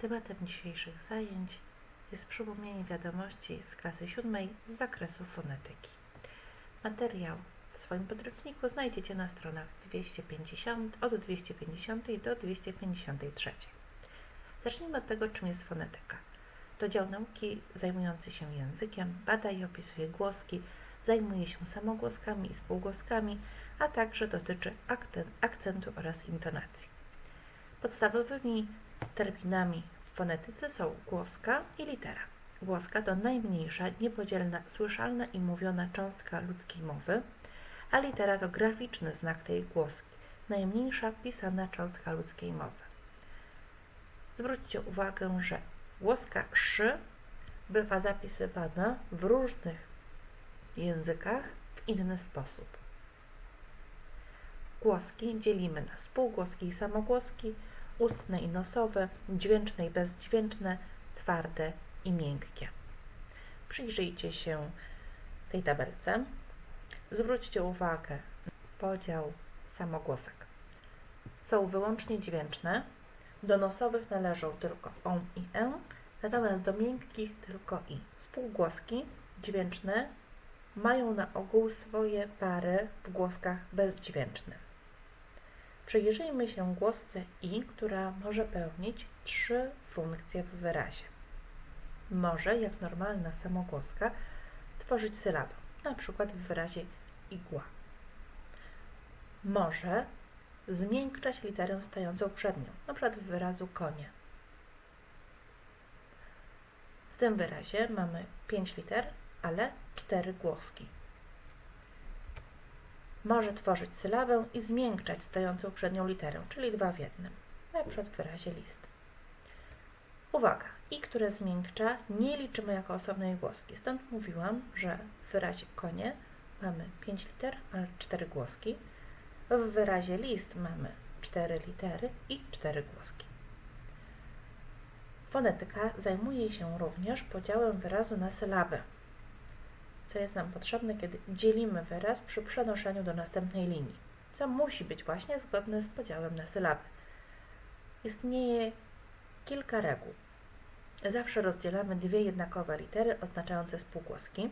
Tematem dzisiejszych zajęć jest przypomnienie wiadomości z klasy siódmej z zakresu fonetyki. Materiał w swoim podręczniku znajdziecie na stronach 250, od 250 do 253. Zacznijmy od tego, czym jest fonetyka. To dział nauki zajmujący się językiem, bada i opisuje głoski, zajmuje się samogłoskami i spółgłoskami, a także dotyczy akcentu oraz intonacji. Podstawowymi terminami w fonetyce są głoska i litera. Głoska to najmniejsza, niepodzielna, słyszalna i mówiona cząstka ludzkiej mowy, a litera to graficzny znak tej głoski, najmniejsza pisana cząstka ludzkiej mowy. Zwróćcie uwagę, że głoska szy bywa zapisywana w różnych językach w inny sposób. Głoski dzielimy na spółgłoski i samogłoski, ustne i nosowe, dźwięczne i bezdźwięczne, twarde i miękkie. Przyjrzyjcie się tej tabelce. Zwróćcie uwagę na podział samogłosek. Są wyłącznie dźwięczne. Do nosowych należą tylko on i e, natomiast do miękkich tylko i. Spółgłoski dźwięczne mają na ogół swoje pary w głoskach bezdźwięcznych. Przyjrzyjmy się głosce i, która może pełnić trzy funkcje w wyrazie. Może, jak normalna samogłoska, tworzyć sylabę, na przykład w wyrazie igła. Może zmiękczać literę stojącą przed nią, na przykład w wyrazu konie. W tym wyrazie mamy pięć liter, ale cztery głoski. Może tworzyć sylabę i zmiękczać stojącą przed nią literę, czyli dwa w jednym, na przykład w wyrazie list. Uwaga! I, które zmiękcza, nie liczymy jako osobnej głoski. Stąd mówiłam, że w wyrazie konie mamy 5 liter, ale 4 głoski. W wyrazie list mamy 4 litery i 4 głoski. Fonetyka zajmuje się również podziałem wyrazu na sylabę, co jest nam potrzebne, kiedy dzielimy wyraz przy przenoszeniu do następnej linii, co musi być właśnie zgodne z podziałem na sylaby. Istnieje kilka reguł. Zawsze rozdzielamy dwie jednakowe litery oznaczające spółgłoski.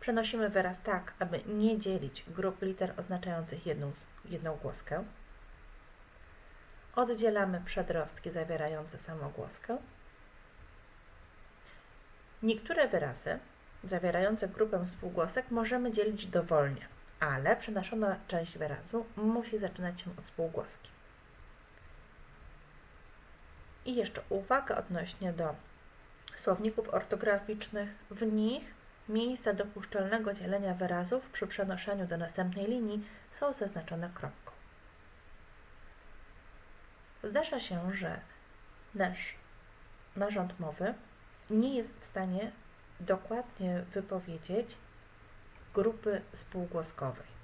Przenosimy wyraz tak, aby nie dzielić grup liter oznaczających jedną, jedną głoskę. Oddzielamy przedrostki zawierające samogłoskę. Niektóre wyrazy zawierające grupę spółgłosek możemy dzielić dowolnie, ale przenoszona część wyrazu musi zaczynać się od spółgłoski. I jeszcze uwaga odnośnie do słowników ortograficznych. W nich miejsca dopuszczalnego dzielenia wyrazów przy przenoszeniu do następnej linii są zaznaczone kropką. Zdarza się, że nasz narząd mowy nie jest w stanie dokładnie wypowiedzieć grupy spółgłoskowej.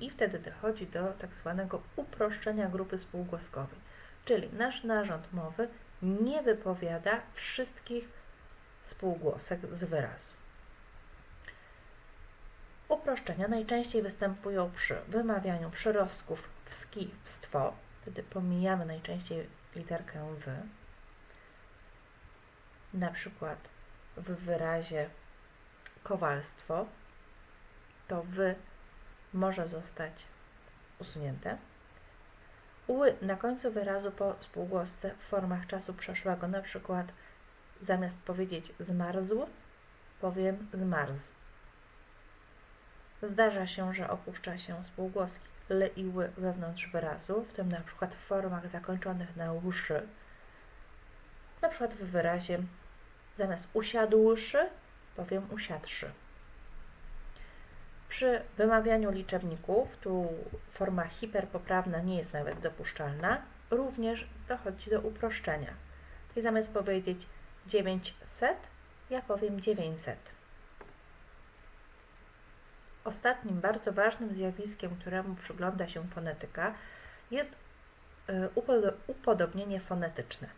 I wtedy dochodzi do tak zwanego uproszczenia grupy spółgłoskowej, czyli nasz narząd mowy nie wypowiada wszystkich spółgłosek z wyrazu. Uproszczenia najczęściej występują przy wymawianiu przyrostków wski, wstwo, wtedy pomijamy najczęściej literkę w. Na przykład w wyrazie kowalstwo, to wy może zostać usunięte. Ły na końcu wyrazu po spółgłosce w formach czasu przeszłego, na przykład zamiast powiedzieć zmarzł, powiem zmarzł. Zdarza się, że opuszcza się spółgłoski l i ły wewnątrz wyrazu, w tym na przykład w formach zakończonych na uszy, na przykład w wyrazie Zamiast usiadłszy, powiem usiadłszy. Przy wymawianiu liczebników, tu forma hiperpoprawna nie jest nawet dopuszczalna, również dochodzi do uproszczenia. Czyli zamiast powiedzieć 900, ja powiem 900. Ostatnim bardzo ważnym zjawiskiem, któremu przygląda się fonetyka, jest y, upodobnienie fonetyczne.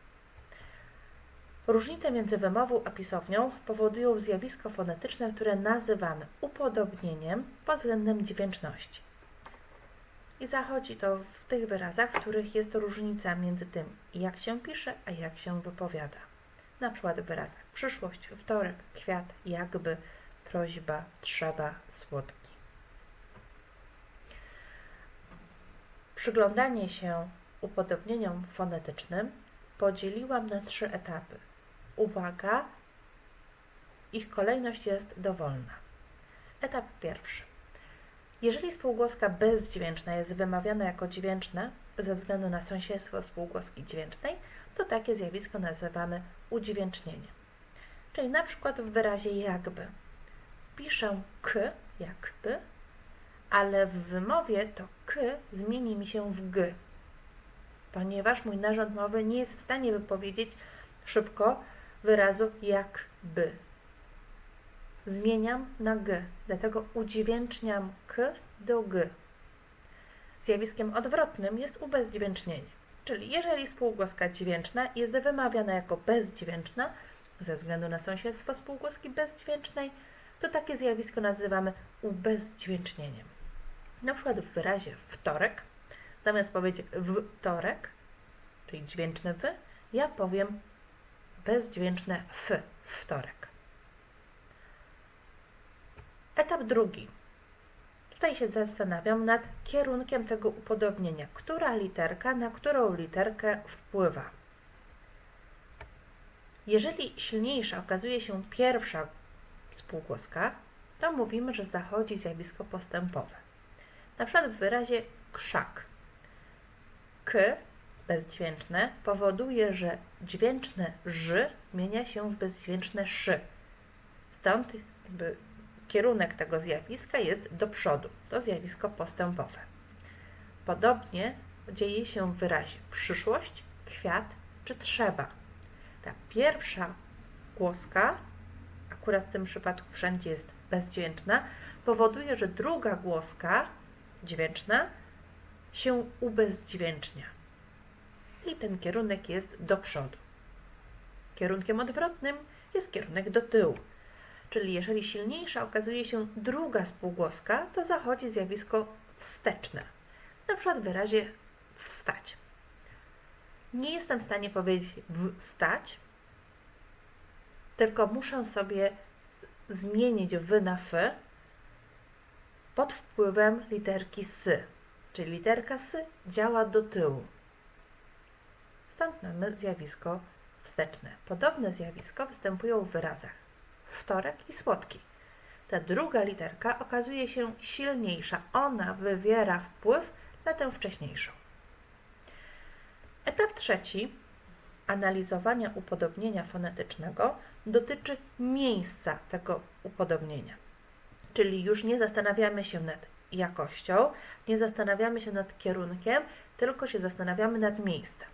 Różnice między wymową a pisownią powodują zjawisko fonetyczne, które nazywamy upodobnieniem pod względem dźwięczności. I zachodzi to w tych wyrazach, w których jest różnica między tym, jak się pisze, a jak się wypowiada. Na przykład w wyrazach przyszłość, wtorek, kwiat, jakby, prośba, trzeba, słodki. Przyglądanie się upodobnieniom fonetycznym podzieliłam na trzy etapy. Uwaga, ich kolejność jest dowolna. Etap pierwszy. Jeżeli spółgłoska bezdźwięczna jest wymawiana jako dźwięczna ze względu na sąsiedztwo spółgłoski dźwięcznej, to takie zjawisko nazywamy udźwięcznieniem. Czyli na przykład w wyrazie jakby. Piszę k jakby, ale w wymowie to k zmieni mi się w g, ponieważ mój narząd mowy nie jest w stanie wypowiedzieć szybko wyrazu jakby. Zmieniam na g, dlatego udźwięczniam k do g. Zjawiskiem odwrotnym jest ubezdźwięcznienie, czyli jeżeli spółgłoska dźwięczna jest wymawiana jako bezdźwięczna ze względu na sąsiedztwo spółgłoski bezdźwięcznej, to takie zjawisko nazywamy ubezdźwięcznieniem. Na przykład w wyrazie wtorek, zamiast powiedzieć wtorek, czyli dźwięczne w, ja powiem bezdźwięczne f, wtorek. Etap drugi. Tutaj się zastanawiam nad kierunkiem tego upodobnienia. Która literka na którą literkę wpływa? Jeżeli silniejsza okazuje się pierwsza spółgłoska, to mówimy, że zachodzi zjawisko postępowe. Na przykład w wyrazie krzak. K bezdźwięczne powoduje, że dźwięczne ż zmienia się w bezdźwięczne szy. Stąd jakby kierunek tego zjawiska jest do przodu. To zjawisko postępowe. Podobnie dzieje się w wyrazie przyszłość, kwiat czy trzeba. Ta pierwsza głoska, akurat w tym przypadku wszędzie jest bezdźwięczna, powoduje, że druga głoska dźwięczna się ubezdźwięcznia. I ten kierunek jest do przodu. Kierunkiem odwrotnym jest kierunek do tyłu. Czyli jeżeli silniejsza okazuje się druga spółgłoska, to zachodzi zjawisko wsteczne. Na przykład w wyrazie wstać. Nie jestem w stanie powiedzieć wstać, tylko muszę sobie zmienić w na f pod wpływem literki s, czyli literka s działa do tyłu. Stąd mamy zjawisko wsteczne. Podobne zjawisko występują w wyrazach wtorek i słodki. Ta druga literka okazuje się silniejsza. Ona wywiera wpływ na tę wcześniejszą. Etap trzeci analizowania upodobnienia fonetycznego dotyczy miejsca tego upodobnienia. Czyli już nie zastanawiamy się nad jakością, nie zastanawiamy się nad kierunkiem, tylko się zastanawiamy nad miejscem.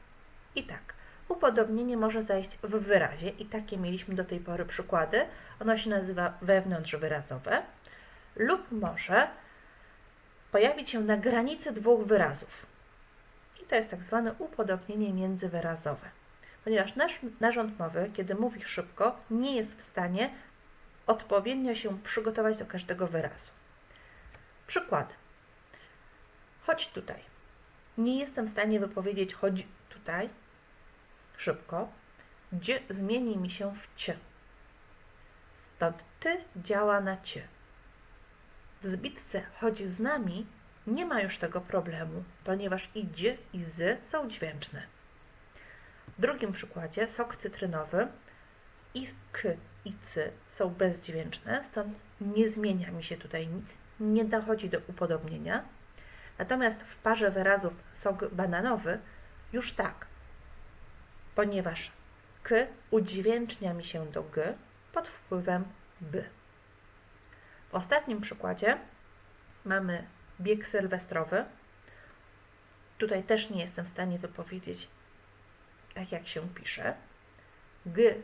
I tak, upodobnienie może zajść w wyrazie i takie mieliśmy do tej pory przykłady. Ono się nazywa wewnątrzwyrazowe lub może pojawić się na granicy dwóch wyrazów. I to jest tak zwane upodobnienie międzywyrazowe. Ponieważ nasz narząd mowy, kiedy mówi szybko, nie jest w stanie odpowiednio się przygotować do każdego wyrazu. Przykład. Chodź tutaj. Nie jestem w stanie wypowiedzieć chodź tutaj szybko. Dzie zmieni mi się w cie. Stąd ty działa na cie. W zbitce chodź z nami nie ma już tego problemu, ponieważ i dzie i z są dźwięczne. W drugim przykładzie sok cytrynowy i k i c są bezdźwięczne, stąd nie zmienia mi się tutaj nic, nie dochodzi do upodobnienia. Natomiast w parze wyrazów sok bananowy już tak, ponieważ k udźwięcznia mi się do g pod wpływem b. W ostatnim przykładzie mamy bieg sylwestrowy. Tutaj też nie jestem w stanie wypowiedzieć tak, jak się pisze. G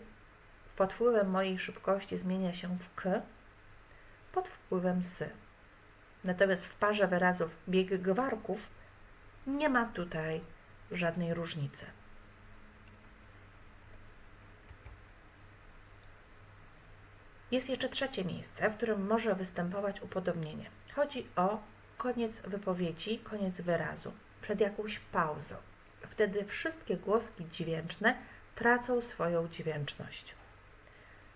pod wpływem mojej szybkości zmienia się w k pod wpływem s. Natomiast w parze wyrazów bieg gwarków nie ma tutaj żadnej różnicy. Jest jeszcze trzecie miejsce, w którym może występować upodobnienie. Chodzi o koniec wypowiedzi, koniec wyrazu, przed jakąś pauzą. Wtedy wszystkie głoski dźwięczne tracą swoją dźwięczność.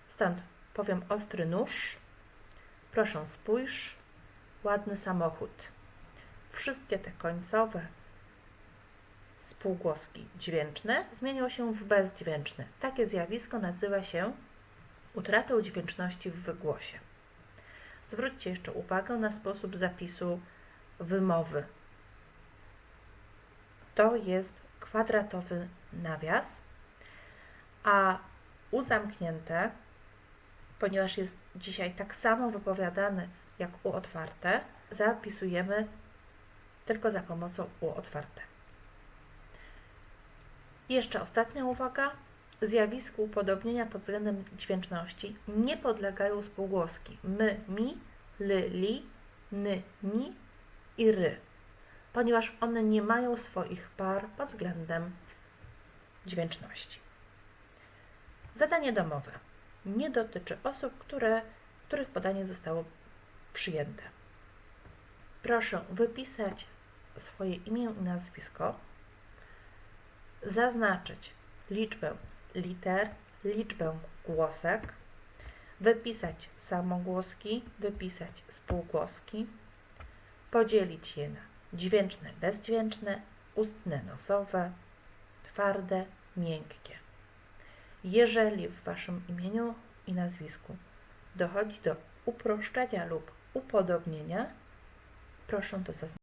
Stąd powiem ostry nóż, proszę spójrz, ładny samochód. Wszystkie te końcowe spółgłoski dźwięczne zmienią się w bezdźwięczne. Takie zjawisko nazywa się utratą dźwięczności w wygłosie. Zwróćcie jeszcze uwagę na sposób zapisu wymowy. To jest kwadratowy nawias, a uzamknięte, ponieważ jest dzisiaj tak samo wypowiadany jak u otwarte, zapisujemy tylko za pomocą u otwarte. Jeszcze ostatnia uwaga. Zjawisku upodobnienia pod względem dźwięczności nie podlegają spółgłoski my, mi, ly, li, ny, ni i ry, ponieważ one nie mają swoich par pod względem dźwięczności. Zadanie domowe nie dotyczy osób, które, których podanie zostało przyjęte. Proszę wypisać swoje imię i nazwisko, zaznaczyć liczbę liter, liczbę głosek, wypisać samogłoski, wypisać spółgłoski, podzielić je na dźwięczne, bezdźwięczne, ustne, nosowe, twarde, miękkie. Jeżeli w Waszym imieniu i nazwisku dochodzi do uproszczenia lub upodobnienia, proszę to zaznaczyć.